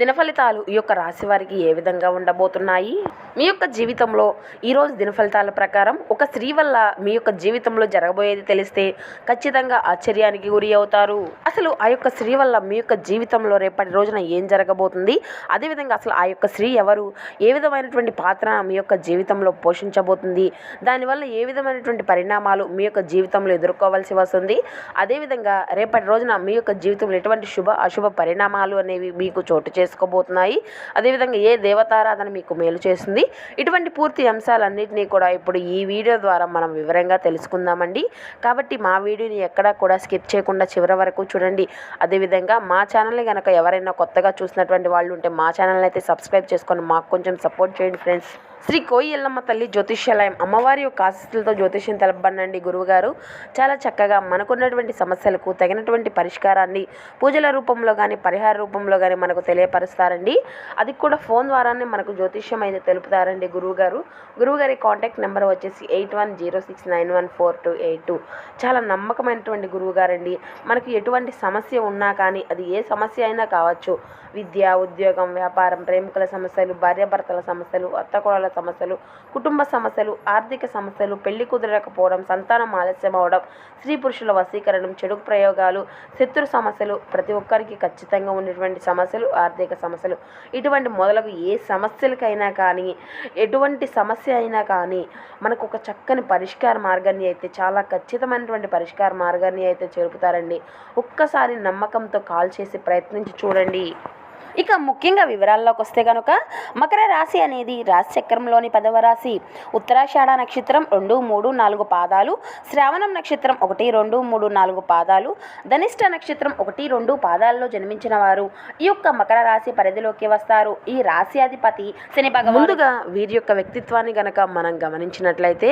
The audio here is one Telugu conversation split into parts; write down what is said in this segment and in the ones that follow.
దినఫలితాలు ఈ యొక్క రాశి వారికి ఏ విధంగా ఉండబోతున్నాయి? మీ యొక్క జీవితంలో ఈరోజు దినఫలితాల ప్రకారం ఒక స్త్రీ వల్ల మీ యొక్క జీవితంలో జరగబోయేది తెలిస్తే ఖచ్చితంగా ఆశ్చర్యానికి గురి అవుతారు. అసలు ఆ యొక్క స్త్రీ వల్ల మీ యొక్క జీవితంలో రేపటి రోజున ఏం జరగబోతుంది? అదేవిధంగా అసలు ఆ యొక్క స్త్రీ ఎవరు? ఏ విధమైనటువంటి పాత్ర మీ యొక్క జీవితంలో పోషించబోతుంది? దానివల్ల ఏ విధమైనటువంటి పరిణామాలు మీ యొక్క జీవితంలో ఎదుర్కోవాల్సి వస్తుంది? అదేవిధంగా రేపటి రోజున మీ యొక్క జీవితంలో ఎటువంటి శుభ అశుభ పరిణామాలు అనేవి మీకు చోటు చేసుకోబోతున్నాయి. అదేవిధంగా ఏ దేవతారాధన మీకు మేలు చేస్తుంది ఇటువంటి పూర్తి అంశాలన్నింటినీ కూడా ఇప్పుడు ఈ వీడియో ద్వారా మనం వివరంగా తెలుసుకుందామండి. కాబట్టి మా వీడియోని ఎక్కడా కూడా స్కిప్ చేయకుండా చివరి వరకు చూడండి. అదేవిధంగా మా ఛానల్ని కనుక ఎవరైనా కొత్తగా చూసినటువంటి వాళ్ళు ఉంటే మా ఛానల్ని అయితే సబ్స్క్రైబ్ చేసుకొని మాకు కొంచెం సపోర్ట్ చేయండి ఫ్రెండ్స్. శ్రీ కోయి ఎల్లమ్మ తల్లి జ్యోతిష్యాలయం అమ్మవారి యొక్క ఆశస్సులతో జ్యోతిష్యం తెలపబడినండి గురువుగారు. చాలా చక్కగా మనకున్నటువంటి సమస్యలకు తగినటువంటి పరిష్కారాన్ని పూజల రూపంలో కానీ పరిహార రూపంలో కానీ మనకు తెలియపరుస్తారండి అది కూడా ఫోన్ ద్వారానే మనకు జ్యోతిష్యం అయితే తెలుపుతారండి గురువుగారు. గురువుగారి కాంటాక్ట్ నెంబర్ వచ్చేసి eight one zero six nine one four two eight two. చాలా నమ్మకమైనటువంటి గురువుగారండి. మనకి ఎటువంటి సమస్య ఉన్నా కానీ అది ఏ సమస్య అయినా కావచ్చు. విద్య ఉద్యోగం వ్యాపారం ప్రేమికుల సమస్యలు భార్యాభర్తల సమస్యలు అత్తకోడల సమస్యలు కుటుంబ సమస్యలు ఆర్థిక సమస్యలు పెళ్ళి కుదరకపోవడం సంతానం ఆలస్యం అవడం స్త్రీ పురుషుల వశీకరణం చెడు ప్రయోగాలు శత్రు సమస్యలు ప్రతి ఒక్కరికి ఖచ్చితంగా ఉన్నటువంటి సమస్యలు ఆర్థిక సమస్యలు. ఇటువంటి మొదలగు ఏ సమస్యలకైనా కానీ ఎటువంటి సమస్య అయినా కానీ మనకు ఒక చక్కని పరిష్కార మార్గాన్ని అయితే చాలా ఖచ్చితమైనటువంటి పరిష్కార మార్గాన్ని అయితే చేరుపుతారండి. ఒక్కసారి నమ్మకంతో కాల్ చేసి ప్రయత్నించి చూడండి. ఇక ముఖ్యంగా వివరాల్లోకి వస్తే కనుక మకర రాశి అనేది రాశి చక్రంలోని పదవ రాశి. ఉత్తరాషాఢ నక్షత్రం రెండు మూడు నాలుగు పాదాలు శ్రావణం నక్షత్రం ఒకటి రెండు మూడు నాలుగు పాదాలు ధనిష్ట నక్షత్రం ఒకటి రెండు పాదాల్లో జన్మించిన వారు ఈ యొక్క మకర రాశి పరిధిలోకి వస్తారు. ఈ రాశి అధిపతి శని ముందుగా వీరి యొక్క వ్యక్తిత్వాన్ని గనక మనం గమనించినట్లయితే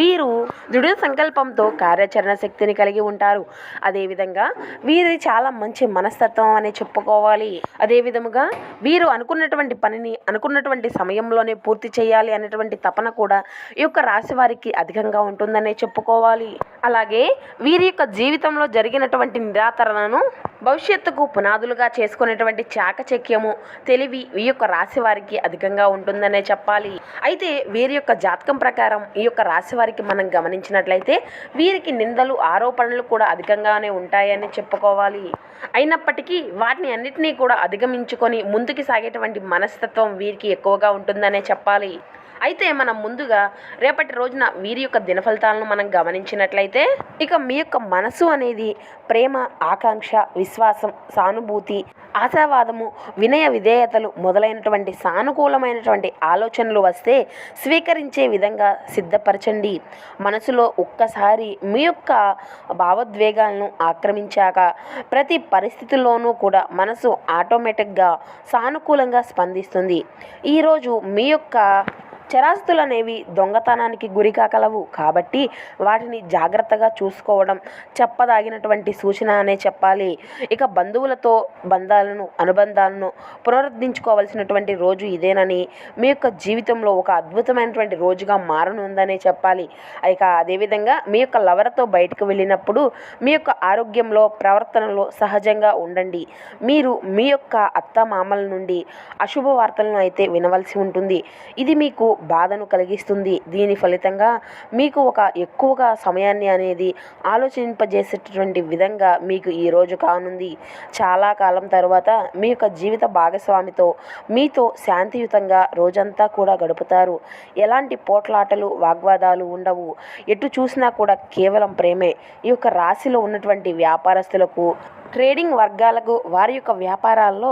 వీరు దృఢ సంకల్పంతో కార్యాచరణ శక్తిని కలిగి ఉంటారు. అదేవిధంగా వీరి చాలా మంచి మనస్తత్వం అని చెప్పుకోవాలి. అదే విధముగా వీరు అనుకున్నటువంటి పనిని అనుకున్నటువంటి సమయంలోనే పూర్తి చేయాలి అనేటువంటి తపన కూడా ఈ యొక్క రాశి వారికి అధికంగా ఉంటుందనే చెప్పుకోవాలి. అలాగే వీరి యొక్క జీవితంలో జరిగినటువంటి నిరాకరణను భవిష్యత్తుకు పునాదులుగా చేసుకునేటువంటి చాకచక్యము తెలివి ఈ యొక్క రాశి వారికి అధికంగా ఉంటుందనే చెప్పాలి. అయితే వీరి యొక్క జాతకం ప్రకారం ఈ యొక్క రాశి వారికి మనం గమనించినట్లయితే వీరికి నిందలు ఆరోపణలు కూడా అధికంగానే ఉంటాయని చెప్పుకోవాలి. అయినప్పటికీ వాటిని అన్నిటినీ కూడా ఉంచుకొని ముందుకు సాగేటువంటి మనస్తత్వం వీరికి ఎక్కువగా ఉంటుందనే చెప్పాలి. అయితే మనం ముందుగా రేపటి రోజున వీరి యొక్క దినఫలితాలను మనం గమనించినట్లయితే ఇక మీ యొక్క మనసు అనేది ప్రేమ ఆకాంక్ష విశ్వాసం సానుభూతి ఆశావాదము వినయ విధేయతలు మొదలైనటువంటి సానుకూలమైనటువంటి ఆలోచనలు వస్తే స్వీకరించే విధంగా సిద్ధపరచండి. మనసులో ఒక్కసారి మీ యొక్క భావోద్వేగాలను ఆక్రమించాక ప్రతి పరిస్థితుల్లోనూ కూడా మనసు ఆటోమేటిక్గా సానుకూలంగా స్పందిస్తుంది. ఈరోజు మీ యొక్క చరాస్తులు అనేవి దొంగతనానికి గురికాగలవు కాబట్టి వాటిని జాగ్రత్తగా చూసుకోవడం చెప్పదాగినటువంటి సూచన అనే చెప్పాలి. ఇక బంధువులతో బంధాలను అనుబంధాలను పునరుద్ధరించుకోవాల్సినటువంటి రోజు ఇదేనని మీ యొక్క జీవితంలో ఒక అద్భుతమైనటువంటి రోజుగా మారనుందనే చెప్పాలి. ఇక అదేవిధంగా మీ యొక్క లవర్తో బయటకు వెళ్ళినప్పుడు మీ యొక్క ఆరోగ్యంలో ప్రవర్తనలో సహజంగా ఉండండి. మీరు మీ యొక్క అత్త మామల నుండి అశుభ వార్తలను అయితే వినవలసి ఉంటుంది. ఇది మీకు బాధను కలిగిస్తుంది. దీని ఫలితంగా మీకు ఒక ఎక్కువగా సమయాన్ని అనేది ఆలోచింపజేసేటటువంటి విధంగా మీకు ఈ రోజు కానుంది. చాలా కాలం తర్వాత మీ యొక్క జీవిత భాగస్వామితో మీతో శాంతియుతంగా రోజంతా కూడా గడుపుతారు. ఎలాంటి పోట్లాటలు వాగ్వాదాలు ఉండవు. ఎటు చూసినా కూడా కేవలం ప్రేమే. ఈ యొక్క రాశిలో ఉన్నటువంటి వ్యాపారస్తులకు ట్రేడింగ్ వర్గాలకు వారి యొక్క వ్యాపారాల్లో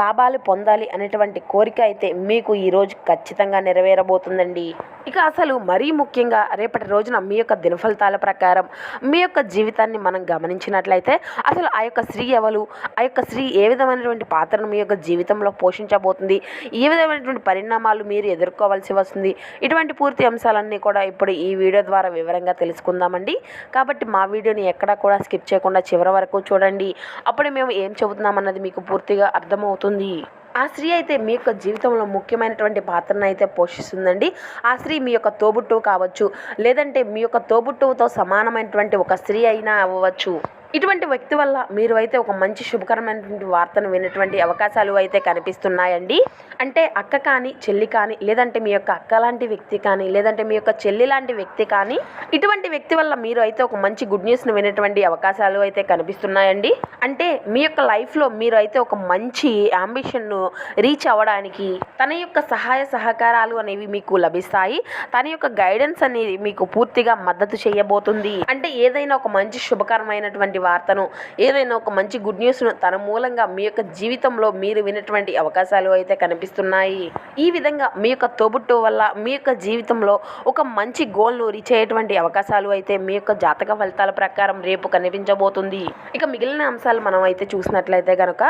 లాభాలు పొందాలి అనేటువంటి కోరిక అయితే మీకు ఈరోజు ఖచ్చితంగా నెరవేరబో కనిపించబోతుందండి ఇక అసలు మరీ ముఖ్యంగా రేపటి రోజున మీ యొక్క దినఫలితాల ప్రకారం మీ యొక్క జీవితాన్ని మనం గమనించినట్లయితే అసలు ఆ యొక్క స్త్రీ ఎవరు ఆ యొక్క స్త్రీ ఏ విధమైనటువంటి పాత్రను మీ యొక్క జీవితంలో పోషించబోతుంది ఏ విధమైనటువంటి పరిణామాలు మీరు ఎదుర్కోవాల్సి వస్తుంది ఇటువంటి పూర్తి అంశాలన్నీ కూడా ఇప్పుడు ఈ వీడియో ద్వారా వివరంగా తెలుసుకుందామండి. కాబట్టి మా వీడియోని ఎక్కడా కూడా స్కిప్ చేయకుండా చివరి వరకు చూడండి. అప్పుడే మేము ఏం చెబుతున్నామన్నది మీకు పూర్తిగా అర్థమవుతుంది. ఆ స్త్రీ అయితే మీ యొక్క జీవితంలో ముఖ్యమైనటువంటి పాత్రను అయితే పోషిస్తుందండి. ఆ స్త్రీ మీ యొక్క తోబుట్టువు కావచ్చు లేదంటే మీ యొక్క తోబుట్టువుతో సమానమైనటువంటి ఒక స్త్రీ అయినా అవ్వవచ్చు ఇటువంటి వ్యక్తి వల్ల మీరు అయితే ఒక మంచి శుభకరమైనటువంటి వార్తను వినటువంటి అవకాశాలు అయితే కనిపిస్తున్నాయండి. అంటే అక్క కానీ చెల్లి కానీ లేదంటే మీ యొక్క అక్క లాంటి వ్యక్తి కానీ లేదంటే మీ యొక్క చెల్లి లాంటి వ్యక్తి కానీ ఇటువంటి వ్యక్తి వల్ల మీరు అయితే ఒక మంచి గుడ్ న్యూస్ను వినేటువంటి అవకాశాలు అయితే కనిపిస్తున్నాయండి. అంటే మీ యొక్క లైఫ్లో మీరు అయితే ఒక మంచి అంబిషన్ను రీచ్ అవ్వడానికి తన యొక్క సహాయ సహకారాలు అనేవి మీకు లభిస్తాయి. తన యొక్క గైడెన్స్ అనేది మీకు పూర్తిగా మద్దతు చేయబోతుంది. అంటే ఏదైనా ఒక మంచి శుభకరమైనటువంటి వార్తను ఏదైనా ఒక మంచి గుడ్ న్యూస్ను తన మూలంగా మీ యొక్క జీవితంలో మీరు వినటువంటి అవకాశాలు అయితే కనిపిస్తున్నాయి. ఈ విధంగా మీ యొక్క తోబుట్టు వల్ల మీ యొక్క జీవితంలో ఒక మంచి గోల్ను రీచ్ అయ్యేటువంటి అవకాశాలు అయితే మీ యొక్క జాతక ఫలితాల ప్రకారం రేపు కనిపించబోతుంది. ఇక మిగిలిన అంశాలు మనం అయితే చూసినట్లయితే కనుక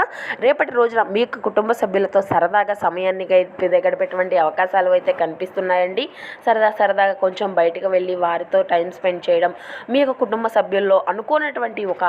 రేపటి రోజున మీ యొక్క కుటుంబ సభ్యులతో సరదాగా సమయాన్ని గడిపేటువంటి అవకాశాలు అయితే కనిపిస్తున్నాయండి. సరదా సరదాగా కొంచెం బయటకు వెళ్ళి వారితో టైం స్పెండ్ చేయడం మీ యొక్క కుటుంబ సభ్యుల్లో అనుకోనటువంటి ఒక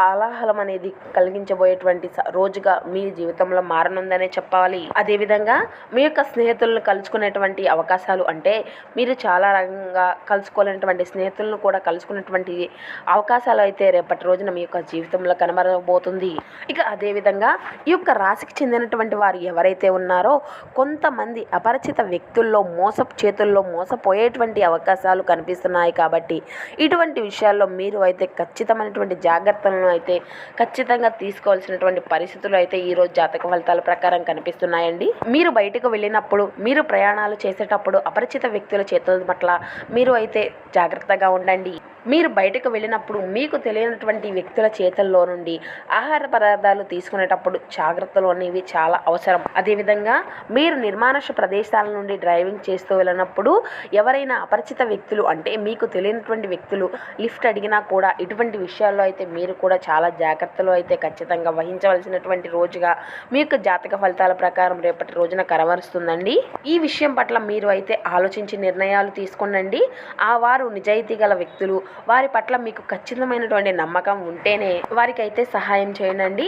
ఆలాహలం అనేది కలిగించబోయేటువంటి స- రోజుగా మీ జీవితంలో మారనుందనే చెప్పాలి. అదేవిధంగా మీ యొక్క స్నేహితులను కలుసుకునేటువంటి అవకాశాలు అంటే మీరు చాలా రకంగా కలుసుకోలేనటువంటి స్నేహితులను కూడా కలుసుకునేటువంటి అవకాశాలు అయితే రేపటి రోజున మీ యొక్క జీవితంలో కనబడబోతుంది. ఇక అదేవిధంగా ఈ యొక్క రాశికి చెందినటువంటి వారు ఎవరైతే ఉన్నారో కొంతమంది అపరిచిత వ్యక్తుల్లో మోసపు చేతుల్లో మోసపోయేటువంటి అవకాశాలు కనిపిస్తున్నాయి కాబట్టి ఇటువంటి విషయాల్లో మీరు అయితే ఖచ్చితమైనటువంటి జాగ్రత్తలను అయితే ఖచ్చితంగా తీసుకోవాల్సినటువంటి పరిస్థితులు అయితే ఈరోజు జాతక ఫలితాల ప్రకారం కనిపిస్తున్నాయండి. మీరు బయటకు వెళ్ళినప్పుడు మీరు ప్రయాణాలు చేసేటప్పుడు అపరిచిత వ్యక్తుల చేతుల పట్ల మీరు అయితే జాగ్రత్తగా ఉండండి. మీరు బయటకు వెళ్ళినప్పుడు మీకు తెలియనటువంటి వ్యక్తుల చేతుల్లో నుండి ఆహార పదార్థాలు తీసుకునేటప్పుడు జాగ్రత్తలు అనేవి చాలా అవసరం. అదేవిధంగా మీరు నిర్మానుష ప్రదేశాల నుండి డ్రైవింగ్ చేస్తూ వెళ్ళినప్పుడు ఎవరైనా అపరిచిత వ్యక్తులు అంటే మీకు తెలియనటువంటి వ్యక్తులు లిఫ్ట్ అడిగినా కూడా ఇటువంటి విషయాల్లో అయితే మీరు కూడా చాలా జాగ్రత్తలు అయితే ఖచ్చితంగా వహించవలసినటువంటి రోజుగా మీకు జాతక ఫలితాల ప్రకారం రేపటి రోజున కనబరుస్తుందండి. ఈ విషయం పట్ల మీరు అయితే ఆలోచించి నిర్ణయాలు తీసుకోనండి. ఆ వారు నిజాయితీ గల వ్యక్తులు వారి పట్ల మీకు ఖచ్చితమైనటువంటి నమ్మకం ఉంటేనే వారికి అయితే సహాయం చేయండి.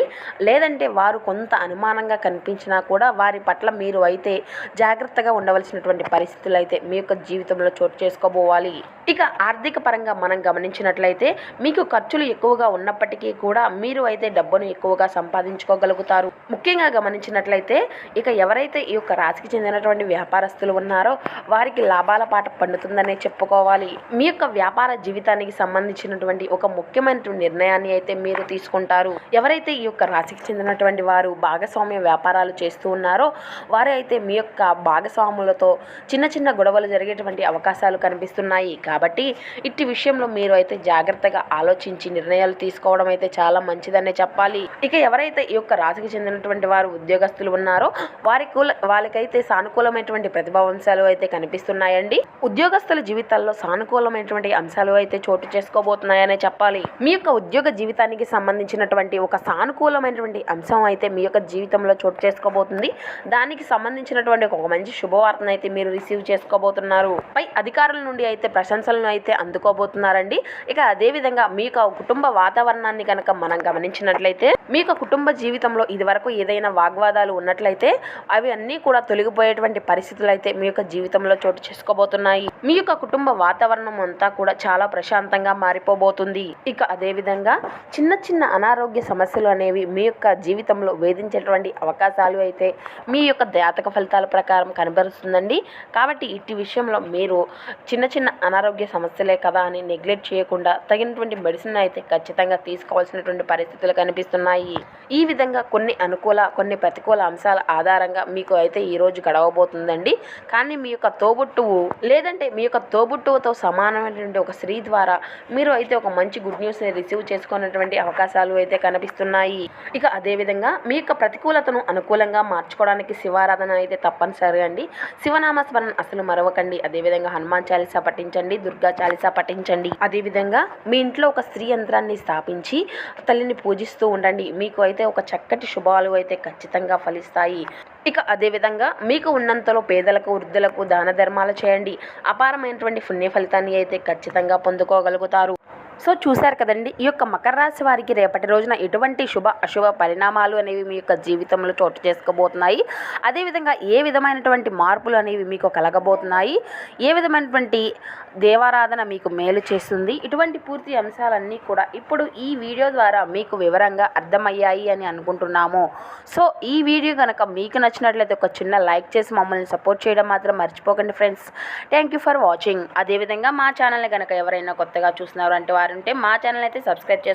లేదంటే వారు కొంత అనుమానంగా కనిపించినా కూడా వారి పట్ల మీరు అయితే జాగ్రత్తగా ఉండవలసినటువంటి పరిస్థితులు అయితే మీ యొక్క జీవితంలో చోటు చేసుకోబోవాలి. ఇక ఆర్థిక పరంగా మనం గమనించినట్లయితే మీకు ఖర్చులు ఎక్కువగా ఉన్నప్పటికీ కూడా మీరు అయితే డబ్బును ఎక్కువగా సంపాదించుకోగలుగుతారు. ముఖ్యంగా గమనించినట్లయితే ఇక ఎవరైతే ఈ యొక్క రాశికి చెందినటువంటి వ్యాపారస్తులు ఉన్నారో వారికి లాభాల పాట పండుతుందనే చెప్పుకోవాలి. మీ యొక్క వ్యాపార జీవితానికి సంబంధించినటువంటి ఒక ముఖ్యమైనటువంటి నిర్ణయాన్ని అయితే మీరు తీసుకుంటారు. ఎవరైతే ఈ యొక్క రాశికి చెందినటువంటి వారు భాగస్వామ్య వ్యాపారాలు చేస్తూ ఉన్నారో వారు అయితే మీ యొక్క భాగస్వాములతో చిన్న చిన్న గొడవలు జరిగేటువంటి అవకాశాలు కనిపిస్తున్నాయి. కాబట్టి ఇట్టి విషయంలో మీరు అయితే జాగ్రత్తగా ఆలోచించి నిర్ణయాలు తీసుకోవడం అయితే చాలా మంచిదనే చెప్పాలి. ఇక ఎవరైతే ఈ యొక్క రాశికి చెందినటువంటి వారు ఉద్యోగస్తులు ఉన్నారో వారి కూల వాళ్ళకైతే సానుకూలమైనటువంటి ప్రతిభావంశాలు అయితే కనిపిస్తున్నాయండి. ఉద్యోగస్తుల జీవితాల్లో సానుకూలమైనటువంటి అంశాలు అయితే చోటు చేసుకోబోతున్నాయనే చెప్పాలి. మీ యొక్క ఉద్యోగ జీవితానికి సంబంధించినటువంటి ఒక సానుకూలమైనటువంటి అంశం అయితే మీ యొక్క జీవితంలో చోటు చేసుకోబోతుంది. దానికి సంబంధించినటువంటి ఒక మంచి శుభవార్తను అయితే మీరు రిసీవ్ చేసుకోబోతున్నారు. పై అధికారుల నుండి అయితే ప్రశంసలను అయితే అందుకోబోతున్నారండి. ఇక అదే విధంగా మీ యొక్క కుటుంబ వాతావరణాన్ని కనుక మనం గమనించినట్లయితే మీ యొక్క కుటుంబ జీవితంలో ఇదివరకు ఏదైనా వాగ్వాదాలు ఉన్నట్లయితే అవి అన్నీ కూడా తొలగిపోయేటువంటి పరిస్థితులు అయితే మీ యొక్క జీవితంలో చోటు చేసుకోబోతున్నాయి. మీ యొక్క కుటుంబ వాతావరణం అంతా కూడా చాలా ప్రశాంతంగా మారిపోబోతుంది. ఇక అదే విధంగా చిన్న చిన్న అనారోగ్య సమస్యలు అనేవి మీ యొక్క జీవితంలో వేధించేటువంటి అవకాశాలు అయితే మీ యొక్క జాతక ఫలితాల ప్రకారం కనబరుస్తుందండి. కాబట్టి ఇట్టి విషయంలో మీరు చిన్న చిన్న అనారోగ్య సమస్యలే కదా అని నెగ్లెక్ట్ చేయకుండా తగినటువంటి మెడిసిన్ అయితే ఖచ్చితంగా తీసుకోవాల్సినటువంటి పరిస్థితులు కనిపిస్తున్నాయి. ఈ విధంగా కొన్ని అనుకూల కొన్ని ప్రతికూల అంశాల ఆధారంగా మీకు అయితే ఈరోజు గడవబోతుందండి. కానీ మీ యొక్క తోబుట్టువు లేదంటే మీ యొక్క తోబుట్టువుతో సమానమైనటువంటి ఒక స్త్రీ ద్వారా ద్వారా మీరు అయితే ఒక మంచి గుడ్ న్యూస్ని రిసీవ్ చేసుకున్నటువంటి అవకాశాలు అయితే కనిపిస్తున్నాయి. ఇక అదేవిధంగా మీ యొక్క ప్రతికూలతను అనుకూలంగా మార్చుకోవడానికి శివారాధన అయితే తప్పనిసరి అండి. శివనామ స్మరణ అసలు మరవకండి. అదేవిధంగా హనుమాన్ చాలీసా పఠించండి దుర్గా చాలీసా పఠించండి. అదేవిధంగా మీ ఇంట్లో ఒక స్త్రీ యంత్రాన్ని స్థాపించి తల్లిని పూజిస్తూ ఉండండి. మీకు అయితే ఒక చక్కటి శుభాలు అయితే ఖచ్చితంగా ఫలిస్తాయి. ఇక అదేవిధంగా మీకు ఉన్నంతలో పేదలకు వృద్ధులకు దాన ధర్మాలు చేయండి. అపారమైనటువంటి పుణ్య ఫలితాన్ని అయితే ఖచ్చితంగా పొందుకోగలుగుతారు. సో చూశారు కదండి ఈ యొక్క మకర రాశి వారికి రేపటి రోజున ఎటువంటి శుభ అశుభ పరిణామాలు అనేవి మీ యొక్క జీవితంలో చోటు చేసుకోబోతున్నాయి. అదేవిధంగా ఏ విధమైనటువంటి మార్పులు అనేవి మీకు కలగబోతున్నాయి? ఏ విధమైనటువంటి దేవారాధన మీకు మేలు చేస్తుంది? ఇటువంటి పూర్తి అంశాలన్నీ కూడా ఇప్పుడు ఈ వీడియో ద్వారా మీకు వివరంగా అర్థమయ్యాయి అని అనుకుంటున్నాము. సో ఈ వీడియో కనుక మీకు నచ్చినట్లయితే ఒక చిన్న లైక్ చేసి మమ్మల్ని సపోర్ట్ చేయడం మాత్రం మర్చిపోకండి friends. Thank you for watching. అదేవిధంగా మా ఛానల్ని కనుక ఎవరైనా కొత్తగా చూస్తున్నారు అంటే వారుంటే మా ఛానల్ అయితే సబ్స్క్రైబ్ చేసుకోండి